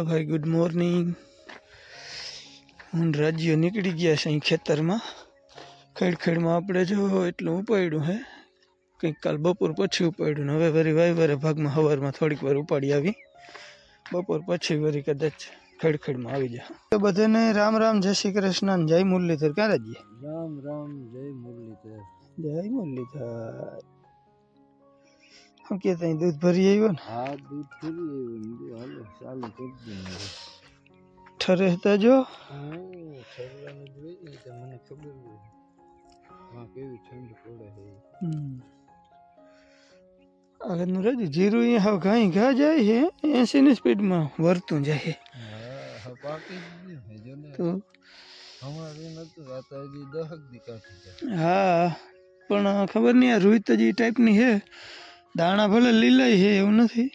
હાલો ભાઈ good morning હું રાજ્ય નીકળી ગયા છે અહીં ખેતરમાં. ખેડખેડમાં આપણે જો એટલું ઉપાડ્યું હે કંઈક કાલ બપોર પછી ઉપાડ્યું ને હવે વરી વાયવારે ભાગમાં સવારમાં થોડીક વાર ઉપાડી આવી. બપોર પછી વરી કદાચ ખેડખેડમાં આવી જાય તો બધાને રામ રામ જય શ્રી કૃષ્ણ જય મુરલીધર. ક્યાં રાજ્ય? રામ રામ જય મુરલીધર. જય મુરલીધર. હું કે ત્યાં દૂધ ભરી આવ્યો ને હા દૂધ ફરી આવ્યું હાલો ચાલુ કરી દે મારે ઠરે હતા જો હા છોકરાને જોઈ ને તો મને ખબર હોય હા કેવી ઠંડ પડે છે હમ. આગળનું રાજુ જીરું અહીંયા હાવ ઘાઈ ઘા જાય છે એસી ની સ્પીડમાં વરતું જાય છે હા હા પાકી જ ગયું છે જો ને તો અમારે નતું આ તો હજી દહક દી કાઢી જાય હા પણ ખબર નહીં આ રોહિત જ એ ટાઈપની છે દાણા ભલે લીલાય છે એવું નથી.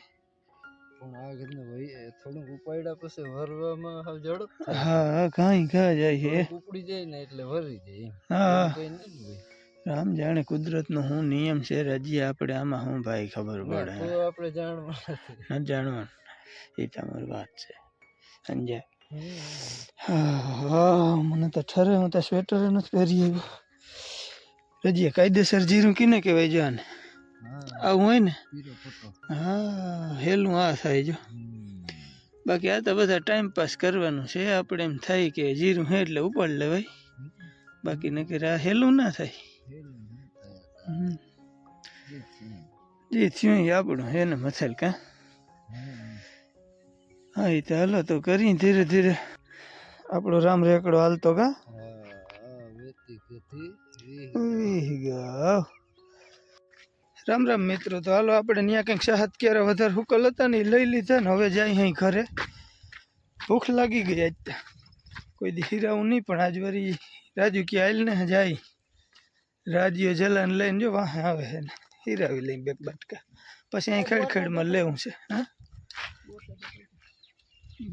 પણ આ ઘરને ભાઈ થોડુંક ઉપાડ્યા પછી વરવામાં હાવ ઝડપ થાય. હા કાંઈ કા જાય છે. ઉપડી જાય ને એટલે વરી જાય હા. રામ જાણે કુદરતનો શું નિયમ છે રજી આપણે આમાં હું ભાઈ ખબર પડે. આપણે જાણવા ન જાણવાનું. એ તમારી વાત છે. સમજ્યા. હા મને તો ઠરે હું તો સ્વેટર નથી પહેરી આવ્યો. રજીએ કાયદેસર જીરું કીને કહેવાય જો આને હા આવું હોય ને પીરો પટ્ટો હા હેલું આ થાય જો હમ. બાકી આ તો બધા ટાઈમ પાસ કરવાનું છે આપણે એમ થાય કે જીરું હે એટલે ઉપાડ લેવાય બાકી નકર આ હેલું ના થાય હેલું નહીં થાય. હમ. એ છે. જે થયું એ આપણું હે ને મથલ કા હમ. હા એ તો હાલો તો કરી ધીરે ધીરે આપણો રામ રેકડો હાલતો કા રામ રામ મિત્રો તો હાલો આપણે ત્યાં કંઈક સાહત ક્યારે વધારે હુકલ હતા ને એ લઈ લીધા ને હવે જાય અહીં ઘરે. ભૂખ લાગી ગઈ આજ તો. કોઈ દી હીરાવું નહીં પણ આજ વરી રાજુ કે આયલ ને જાય. રાજ્યો જલાન લઈને જો વાહે આવે છે ને. હીરાવી લઈને બે બાટકા. પછી અહીં ખેડખેડમાં લેવું છે હા?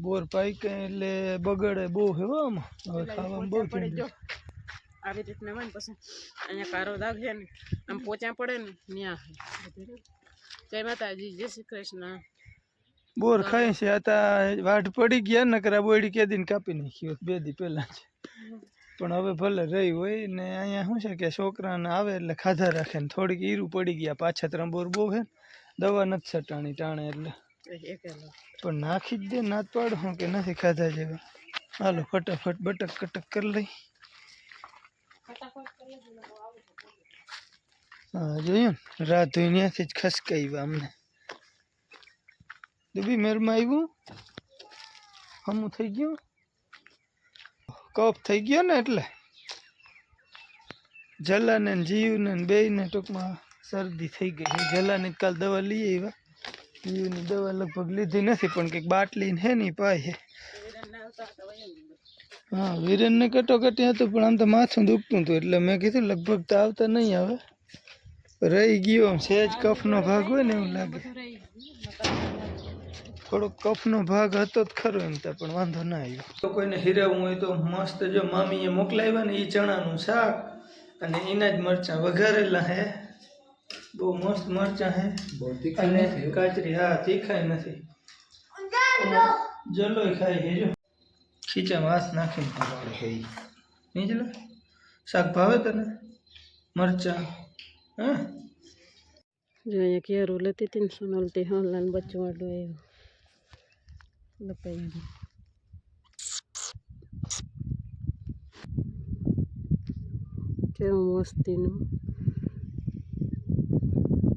બોર પાઈ કે એટલે બગડે બહુ છે હો આમાં. હવે ખાવામાં બહુ થઈ ગયું. આવી રીતના હોય ને પછી અહીંયા કારો દાગ છે ને આમ પોચા પડે ને ત્યાં જય માતાજી જય શ્રી કૃષ્ણ. બોર ખાય છે આ તા વાઢ પડી ગયા ને કરા બોયડી કે દિન કાપી નાખ્યો બે દી પહેલા જ. પણ હવે ભલે રહી હોય ને અહીંયા શું છે કે છોકરાને આવે એટલે ખાધા રાખે ને થોડીક ઈરું પડી ગયા પાછા ત્રણ બોર બહુ છે દવા નથી છટાણી ટાણે એટલે. પણ નાખી જ દે નાત પાડો કે નથી ખાધા જેવા. હાલો ફટાફટ બટક કટક કરી લઈ. હા, જોયું ને? રાત ત્યાંથી જ ખસકાઈ અમને દુબી મેરમાં આવ્યું હમું થઈ ગયું? કફ થઈ ગયો ને એટલે? જલાને જીવને બેયને ટૂંકમાં શરદી થઈ ગઈ જલાને કાલ દવા લઈ આવ્યા જીવની દવા લગભગ લીધી નથી, પણ કંઈક બાટલી હે નહીં પાય હા વિરેનને કટોકટી હતું પણ આમ તો માથું દુખતું હતું એટલે મેં કીધું લગભગ તો આવતા નહીં આવે. રહી ગયો આમ સહેજ કફનો ભાગ હોય ને એવું લાગે. થોડોક કફનો ભાગ હતો જ ખરો એમ તો પણ વાંધો ના આવ્યો. તો કોઈને હીરાવું હોય તો મસ્ત જો મામીએ મોકલાવ્યા ને એ ચણાનું શાક અને એના જ મરચાં વઘારેલા હે. બહુ મસ્ત મરચાં હે. બહુ અને કાચરી હા તીખાય નથી. જલોય ખાય છે જો. ખીચામાં હાથ નાખીને છે ઈ. નહીં જલો શાક ભાવે તને? મરચાં? હા? જો અહીંયા કેરું લેતી હતી ને સોનલ તે હોનલાન બચ્ચું વાળું લપાઈ કેવું મસ્તીનું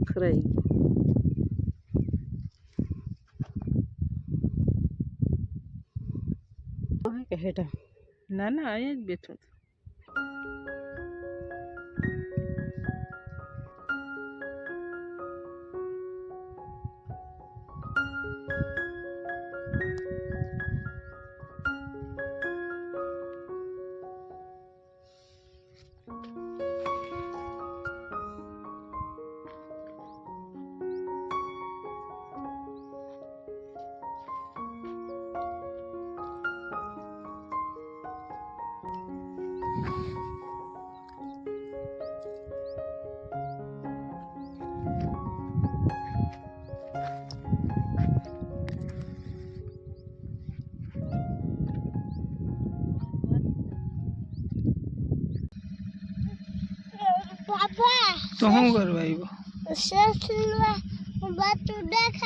ખરાઈ ગયું. કે હેઠા ના ના અહીંયા જ બેઠો હતું. તો શું કરવા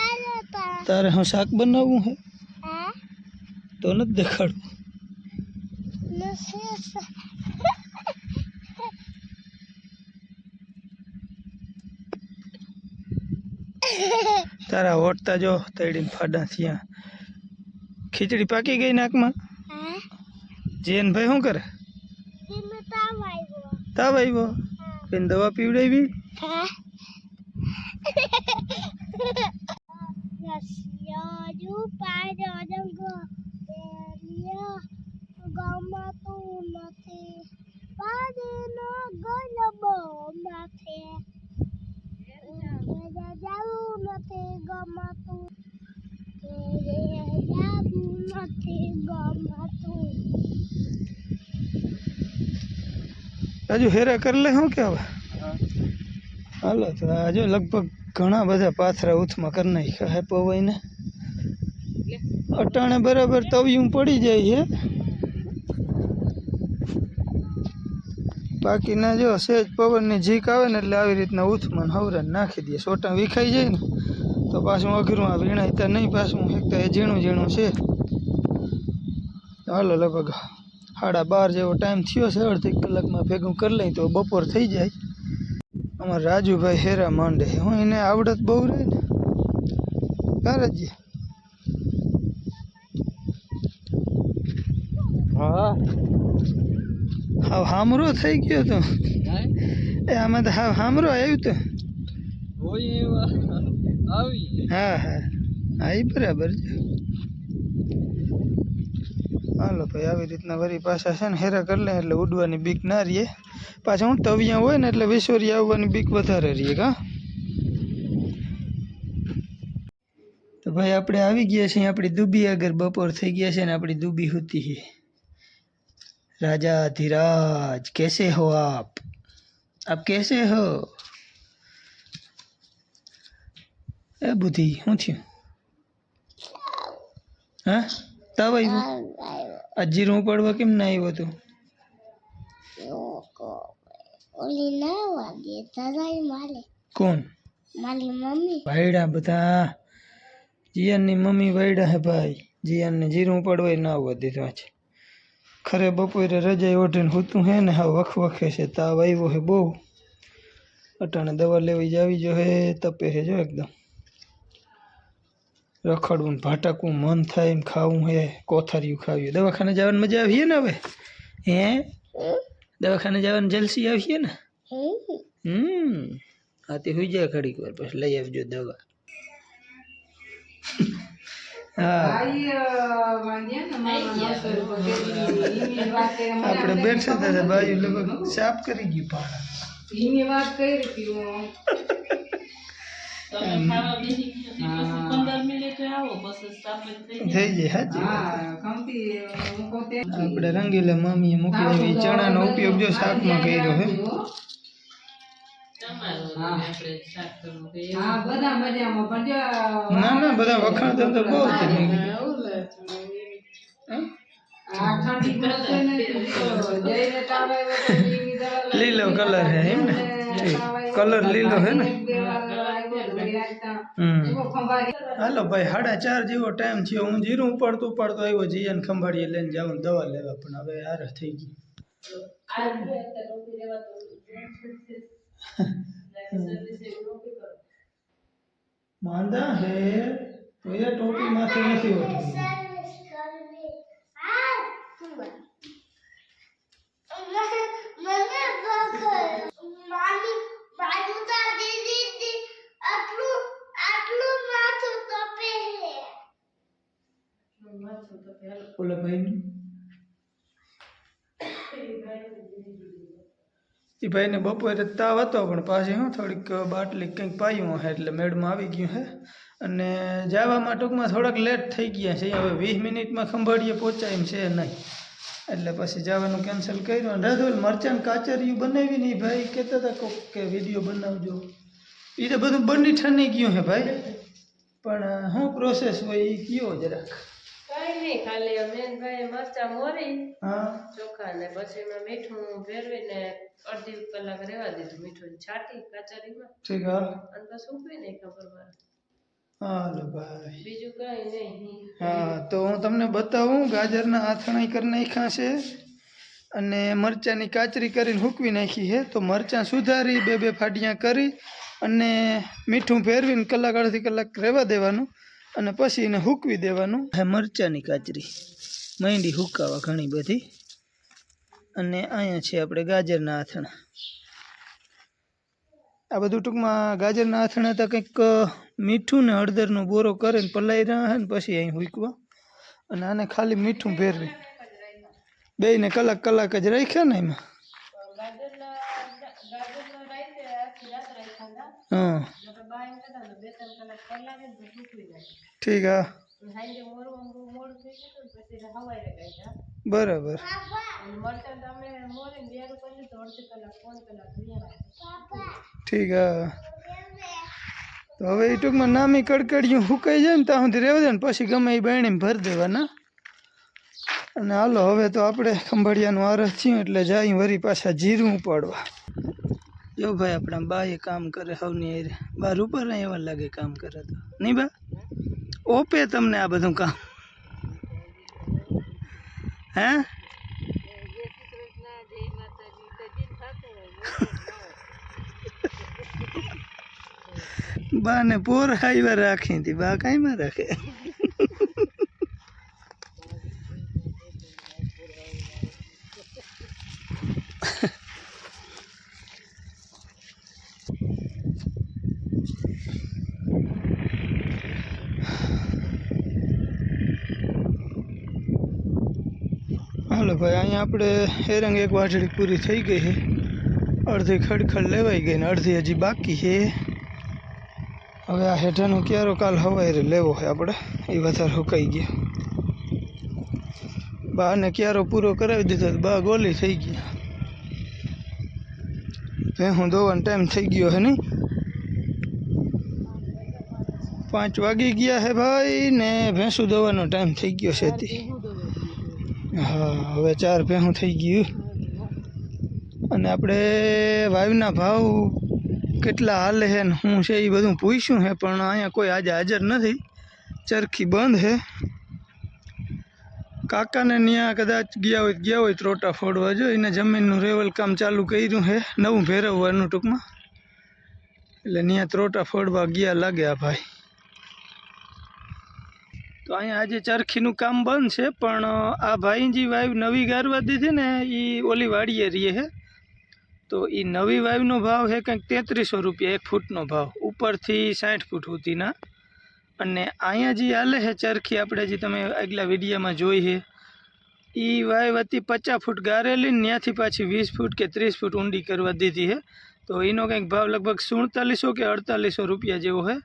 આવ્યો તારે. હું શાક બનાવવું હે? તો નથી દેખાડવું તારા ઓટતા જો તળીને ફાડા થયા. ખીચડી પાકી ગઈ નાકમાં? જેન ભાઈ શું કરે? તાવ આવ્યો. એને દવા પીવડાવી? હજુ હેરા કરી લે શું કે હવે? હાલો તો આજે લગભગ ઘણા બધા પાથરા ઉથમાં કરી નાખ્યા હે પવાઈને. અટાણે બરાબર તવિયું પડી જાય છે બાકીના જો સહેજ પવનની જીક આવે ને એટલે આવી રીતના ઉથમાં હવરા નાખી દઈએ સોટા વિખાઈ જાય ને તો પાછું અઘરું આ વીણાયતા નહીં પાછું એક તો એ ઝીણું ઝીણું છે. હાલો લગભગ સાડા બાર જેવો ટાઈમ થયો છે અડધી કલાકમાં ભેગું કરી લઈ તો બપોર થઈ જાય. અમારા રાજુભાઈ હેરા માંડે હું એને આવડત બહુ રહે ને. કારજી હા. હાવ હામરો થઈ ગયો તો. એ આમાં તો હાવ હામરો આવ્યું તો. હા હા. હા એ બરાબર છે. હાલો ભાઈ આવી રીતના વરી પાછા છે ને હેરા કરી લે એટલે ઉડવાની બીક ના રહીએ પાછા હું તવિયા હોય ને એટલે વિશ્વરી આવવાની બીક વધારે રહીએ કા તો ભાઈ આપણે આવી ગયા છીએ આપણી દુબી આગળ બપોર થઈ ગયા છે ને આપણી દુબી હોતી છે રાજા ધીરાજ कैसे हो आप आप कैसे हो એ બુદ્ધિ શું થયું હા તાવ આવ્યો આ જીરું પડવા કેમ ના આવ્યો તું? ઓલી ના વાગે તારાય મારે કોણ? મારી મમ્મી. ભાઈડા બધા. જીયાનની મમ્મી વાયડા હે ભાઈ. જીયાનને જીરું પડવાય ના આવવા દીધું છે ખરે બપોરે રજાઈ ઓઢીને હોતું હે ને હા વખ વખે છે તાવ આવ્યો હે બહુ. અટાણે દવા લેવી જાવી જો હે તપે હે જો એકદમ. રખડવું ને ભાટકવું મન થાય ને ખાવું હે કોથારિયું ખાવ્યું દવાખાને જવાની મજા આવીએ ને હવે? હે? દવાખાને જવાની જલસી આવીએ ને? હમ. હા તે હોઈ જાય ઘડીક વાર પછી લઈ આવજો દવા. હા. આપણે બેઠા હતા બાજુ લગભગ સાફ કરી ગયું પાણા. થઈ જાય સાચી આપણે રંગીલા મામીએ મૂકી આવી ચણાનો ઉપયોગ જો શાકમાં કર્યો હે ના ના બધા વખાણ તો બહુ છે મેં કીધું. લીલો કલર હે એમ ને કલર લીલો હે ને હમ હાલો ભાઈ, સાડા ચાર જેવો ટાઈમ થયો. હું જીરું ઉપાડતો પડતો આવ્યો, જીયાને ખંભાળીએ લઈને જાઉં દવા લેવા, પણ હવે હાર થઈ ગઈ. માંદા હે, તો એ ટોપી માથે નથી હોતી સર્વિસ કરવી હા મને વખર મામી મારું તા દીદી દી આટલું આટલું માથું તપે હે ઓલા ભાઈ એ ભાઈને બપોરે તાવ હતો, પણ પાછી હું થોડીક બાટલી કંઈક પાયું હે, એટલે મેડમાં આવી ગયું હે. અને જવામાં ટૂંકમાં થોડાક લેટ થઈ ગયા છે, હવે વીસ મિનિટમાં ખંભાળીએ પહોંચાય એમ છે નહીં. એટલે પછી જવાનું કેન્સલ કર્યું અને રાધોલ મરચાં કાચરિયું બનાવી નહીં ભાઈ કહેતા હતા કોક કે વીડિયો બનાવજો. એ તો બધું બની ઠની ગયું હે ભાઈ. પણ શું પ્રોસેસ હોય એ કયો જરાક? કઈ નહીં ખાલી અમે ભાઈ મરચા મોરી હા. ચોખા ને પછી મેં મીઠું ભેરવીને અડધી કલાક રેવા દીધું મીઠું છાટી કાચરીમાં. ઠીક હા અને પછી ઉકળી નહીં ખબર ભાઈ. બીજું કઈ નહીં. હા તો હું તમને બતાવું ગાજરના આથણાઈ કરી નાખ્યા છે અને મરચાંની કાચરી કરીને હૂકવી નાખી છે. તો મરચાં સુધારી બે બે ફાડિયા કરી અને મીઠું ફેરવીને કલાક અડધી કલાક રહેવા દેવાનું. અને પછી એને હૂકવી દેવાનું. હે મરચાંની કાચરી માંડી હુકાવા ઘણી બધી. અને અહીંયા છે આપણે ગાજરના આથણા. આ બધું ટૂંકમાં ગાજરના આથણા તો કંઈક મીઠું ને હળદરનો બોરો કરીને પલાઈ રહ્યા ને પછી અહીં હુકવા. અને આને ખાલી મીઠું ફેરવી બેયને કલાક કલાક જ રાખ્યા ને એમાં. હા હતા બહાર નીકળતા ને બે ત્રણ કલાક કલાક જ સૂકવી નાખી ઠીક હા સાંજે મોડું મોડું થઈ ગયું ને પછી હવાઈ ગયા બરાબર મરચાં તો અમે મોરીને બેરું કર્યું તો અડધી કલાક પોણ કલાક રહ્યા ઠીક હા તો હવે એ ટૂંકમાં નામી કડકડિયું સુકાઈ જાય ને ત્યાં સુધી રહેવા દે ને પછી ગમે એ બાયણીમાં ભરી દેવાના અને હાલો, હવે તો આપણે ખંભાળિયાનું આરસ થયું, એટલે જાય વરી પાછા જીરું ઉપાડવા. જો ભાઈ આપણા બા એ કામ કરે હવની હારે. બા રૂપર એવા લાગે કામ કરે તો નહીં બા ઓપે તમને આ બધું કામ હે બા ને પોર હાઈવા રાખી હતી બા કાંઈમાં રાખે ભાઈ, અહીંયા આપણે એરંગ એક વાટડી પૂરી થઈ ગઈ છે. અડધી ખડખડ લેવાઈ ગઈ ને અડધી હજી બાકી છે. હવે આ હેઠાનો ક્યારો કાલ હવાઈ લેવો છે આપણે. એ વધારે સુકાઈ ગયા બાને ક્યારો પૂરો કરાવી દીધો બા ગોલી થઈ ગયા. ભેહું દોવાનો ટાઈમ થઈ ગયો હે નહીં પાંચ વાગી ગયા હે ભાઈ ને ભેંસું દોવાનો ટાઈમ થઈ ગયો છે હા, હવે ચાર ભેહું થઈ ગયું. અને આપણે વાયુના ભાવ કેટલા હાલે છે ને શું છે એ બધું પૂછ્યું છે, પણ અહીંયા કોઈ આજે હાજર નથી. ચરખી બંધ છે. કાકાને ત્યાં કદાચ ગયા હોય ગયા હોય, ત્રોટા ફોડવા જો. એને જમીનનું રેવલ કામ ચાલુ કર્યું છે, નવું ભેરવવાનું ટૂંકમાં. એટલે ત્યાં ત્રોટા ફોડવા ગયા લાગે આ ભાઈ. તો અહીંયા આજે ચરખીનું કામ બંધ છે, પણ આ ભાઈ જે વાઈવ નવી ગારવા દીધી ને એ ઓલી વાડીએ રીએ છે તો એ નવી વાઈવનો ભાવ છે કંઈક તેત્રીસો રૂપિયા, એક ફૂટનો ભાવ. ઉપરથી સાઠ ફૂટ સુધીના. અને અહીંયા જે હાલે છે ચરખી, આપણે જે તમે આગલા વિડીયામાં જોઈ છે એ વાઈવ હતી પચાસ ફૂટ ગારેલી ને ત્યાંથી પાછી વીસ ફૂટ કે ત્રીસ ફૂટ ઊંડી કરવા દીધી છે તો એનો કંઈક ભાવ લગભગ સુડતાલીસો કે અડતાલીસો રૂપિયા જેવો છે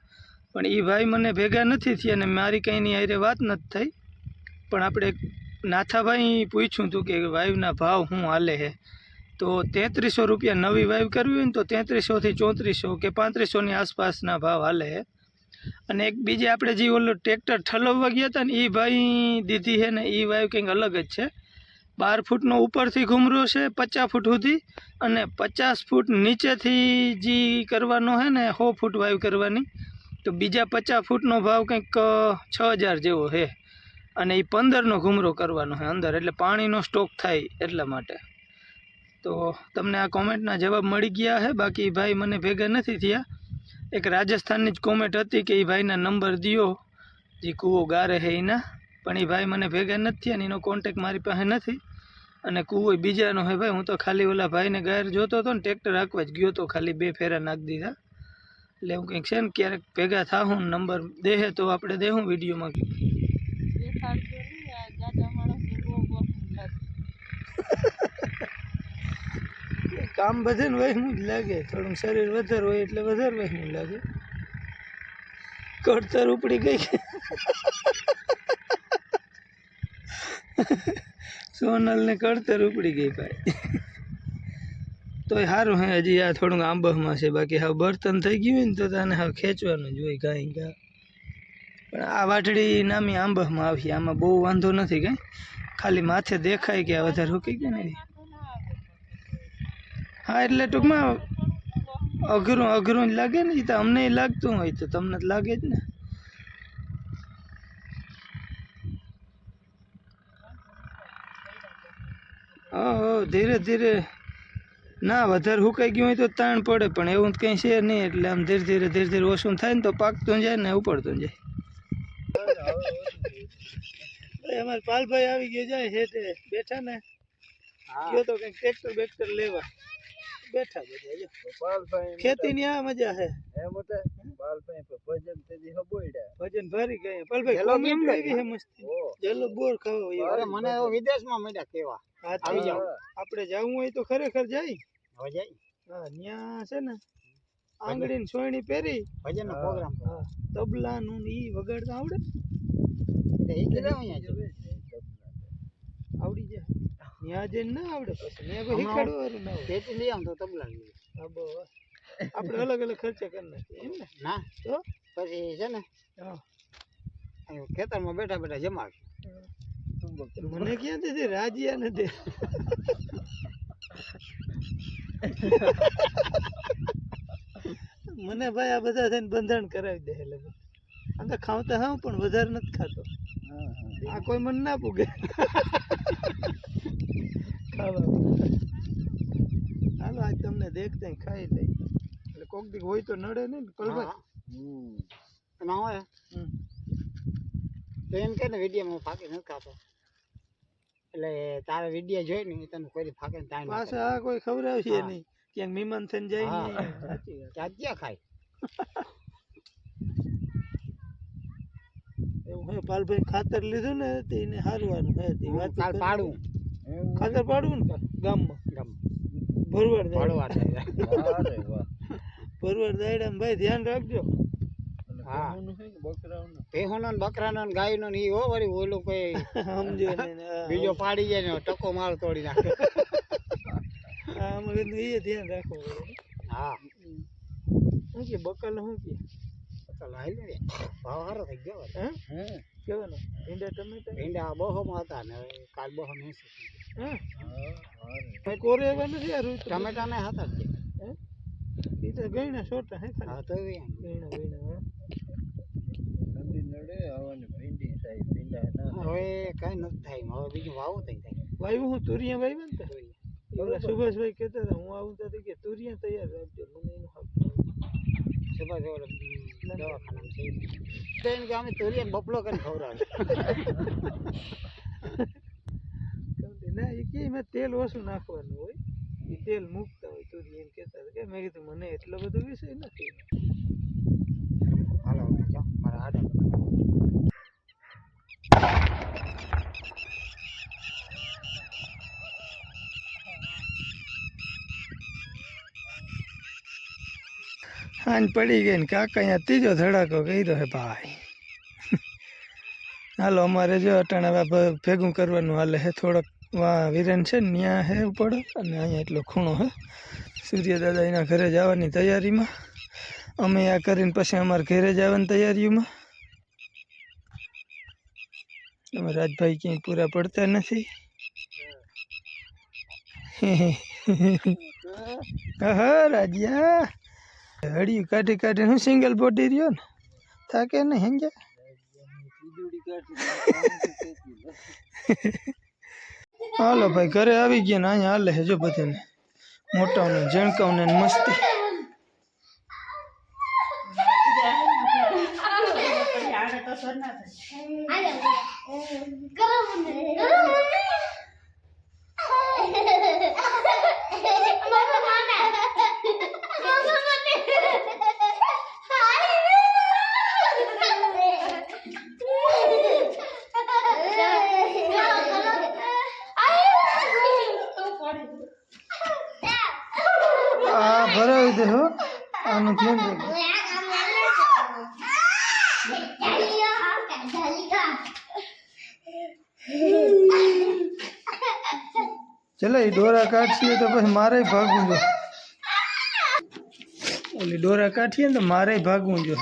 પણ એ ભાઈ મને ભેગા નથી થયા અને મારી કંઈની હારે વાત નથી થઈ. પણ આપણે નાથાભાઈ પૂછ્યું હતું કે વાયુના ભાવ શું હાલે છે તો તેત્રીસો રૂપિયા નવી વાઈવ કરવી હોય ને તો તેત્રીસોથી ચોત્રીસો કે પાંત્રીસોની આસપાસના ભાવ હાલે છે અને એક બીજે આપણે જે ઓલો ટ્રેક્ટર ઠલવવા ગયા હતા ને એ ભાઈ દીધી છે ને એ વાઈવ કંઈક અલગ જ છે. બાર ફૂટનો ઉપરથી ઘૂમરો છે, પચાસ ફૂટ સુધી અને પચાસ ફૂટ નીચેથી જે કરવાનો છે ને સો ફૂટ વાઈવ કરવાની. તો બીજા પચાસ ફૂટનો ભાવ કંઈક છ હજાર જેવો છે અને એ પંદરનો ઘૂમરો કરવાનો છે અંદર, એટલે પાણીનો સ્ટોક થાય એટલા માટે. તો તમને આ કોમેન્ટના જવાબ મળી ગયા છે બાકી ભાઈ મને ભેગા નથી થયા. એક રાજસ્થાનની જ કોમેન્ટ હતી કે એ ભાઈના નંબર દિયો. જે કૂવો ગારે છે એના પણ એ ભાઈ મને ભેગા નથી થયા એનો કોન્ટેક મારી પાસે નથી. અને કૂવો બીજાનો હે ભાઈ, હું તો ખાલી ઓલા ભાઈને ગાયર જોતો હતો ને, ટ્રેક્ટર રાખવા જ ગયો તો ખાલી બે ફેરા નાખી દીધા. એટલે એવું કંઈક છે ને ક્યારેક ભેગા થાહું નંબર દેહે તો આપણે દેહું વિડીયોમાં કામ બધે ને વહેમું જ લાગે. થોડું શરીર વધારે હોય એટલે વધારે વહેમું લાગે. કડતર ઉપડી ગઈ. સોનલ ને કડતર ઉપડી ગઈ ભાઈ. તોય સારું હે, હજી આ થોડુંક આંબહમાં છે, બાકી હવે બર્તન થઈ ગયું હોય ને તો તને હવે ખેંચવાનું જ હોય કાંઈ કાં પણ આ વાટડી નામી આંબહમાં આવી, આમાં બહુ વાંધો નથી કાંઈ. ખાલી માથે દેખાય કે વધારે હુકી ગયું ને. હા, એટલે ટૂંકમાં અઘરું અઘરું જ લાગે ને તો અમને લાગતું હોય તો તમને જ લાગે જ ને. હા, ધીરે ધીરે ના વધારે હુકાઈ ગયું હોય તો તાણ પડે પણ એવું તો કંઈ છે નહીં. એટલે આમ ધીરે ધીરે ધીરે ધીરે ઓછું થાય ને તો પાકતું જાય ને ઉપડતું જાય. અમારે પાલભાઈ આવી ગયો જાય હેઠે બેઠા ને. ગયો તો કંઈક ટ્રેક્ટર બેક્ટર લેવા. બેઠા બધા જો. પાલભાઈ આ મજા છે ભજન ભારી પાલભાઈ છે મસ્તી? જલો બોર ખાવા મને વિદેશમાં મળ્યા કેવા. આવી જાઓ. આપણે જવું હોય તો ખરેખર જાય. જાય હા ત્યાં છે ને આંગળી ને સોયણી પહેરી. ભજન પ્રોગ્રામ તબલા નું ઈ વગાડતા આવડે? એ આવડી જાય. ત્યાં જઈને ના આવડે પછી મેં કોઈ શીખવાડવું હારું ના પેટી લઈ આમ તો તબલા લઈ. આપણે અલગ અલગ ખર્ચા કરી નાખીએ એમ ને? ના. તો? પછી છે ને ખેતરમાં બેઠા બેઠા જમાડ મને ક્યાંથી દે? રાજીયા ને દે. મને ભાઈ આ બધા થઈને બંધન કરાવી દે એટલે આમ તો ખાવતા હા પણ વધારે નથી ખાતો. આ કોઈ મને ના પૂગે ખાવા. હાલો આજ તમને દેખતા ખાઈ લઈ. એટલે કોક દી હોય તો નડે ને પલભાઈ. એમાં હોય. હમ. તો એમ કે ને વિડીયોમાં ફાંકી નથી ખાતો. એટલે તારા વીડિયો જોઈ ને તને કોઈ ફાકે ને તાઈ પાછા આ કોઈ ખબર આવશે નહીં. ક્યાંક મહેમાન થઈને જાય ત્યાં ક્યાં ખાય. એવું હે પાલભાઈ ખાતર લીધું ને તે એને હારવાનું હે તે વાત કાલ પાડું. ખાતર પાડવું ને? કાલ ગામમાં. ગમ. ભરવાડ પાડવા દાયડા ભરવાડ ભાઈ ધ્યાન રાખજો. હા. ભેહોનો ને બકરાનો ને ગાયનો ને ઈ હો વળી ઓલું કોઈ સમજો ને ને બીજો પાડી જાય ને ટકો માલ તોડી નાખે. એ ધ્યાન રાખવું હા. શું કે બકલ શું કે? ચાલ હાલ ને. ભાવ સારો થઈ ગયો હે? કેવાનો? ભીંડા ટમેટા ભીંડા બહોમાં હતા ને કાલ બહો નહીં હે? કોરે એવા નથી રૂત ટમેટા ને હતા જ હે? એ તો ગયણા છોટા હે હા તો એ ગયણા ગયણા હા હવે કઈ નથી થાય હવે બીજું વાવું થઈ થાય વાયુ હું? તુરિયા વાયવા ને તે? ઓલા સુભાષભાઈ કહેતા હતા હું આવું તો કે તુરિયા તૈયાર રાખજો મને એનું સુભાષ ઓલો દવાખાનામાં છે. તો કે અમે તુરિયાને બપલો કરીને ખવડાવે. ના એ કે એમાં તેલ ઓછું નાખવાનું હોય. એ તેલ મૂકતા હોય તુરિયા એમ કહેતા હતા. કે મેં કીધું મને એટલો બધો વિષય નથી. મારા પડી ગઈ ને કાકા અહીંયા ત્રીજો ધડાકો કર્યો હે ભાઈ. હાલો, અમારે જો અટાણે ભેગું કરવાનું હાલે હે થોડોક વા વિરેન છે ને ત્યાં હે ઉપડો અને અહીંયા એટલો ખૂણો હે સૂર્યદાદા એના ઘરે જવાની તૈયારીમાં. અમે આ કરીને પછી અમારે ઘરે જવાની તૈયારીઓમાં. અમે રાજભાઈ ક્યાંય પૂરા પડતા નથી. હા રાજ્યા. હડિયું કાઢી કાઢીને હું સિંગલ બોડી રહ્યો ને? થાકે ને હેંજે? હાલો ભાઈ, ઘરે આવી ગયા ને, અહીંયા હાલે છે જો બધાને. મોટાઓને, જણકાઓને ને મસ્તી. આ पहले ही डोरा काटी तो पे मारे ही भागू जो। ओली डोरा काटी तो मारे ही भागू जो।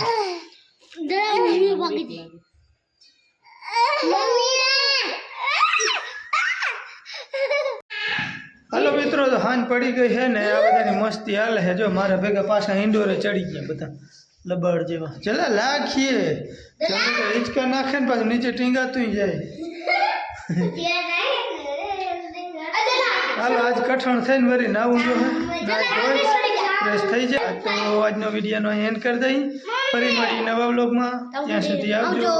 हेलो मित्रों तो हान पड़ी गई है ने आ बधाई मस्ती हाल है जो मारे भेगा पासा इंडोरे चढ़ी गया बता लबड़ जेवा चला लाखिए चलो तो इचका नाखन पास नीचे टिंगा तू जाए હાલો, આજ કઠણ થઈને વરી નાવું ફ્રેશ થઈ જાય. તો આજનો વિડીયોનો એન્ડ કરી દઈ. ફરી મળી નવા બ્લોગમાં ત્યાં સુધી આવજો.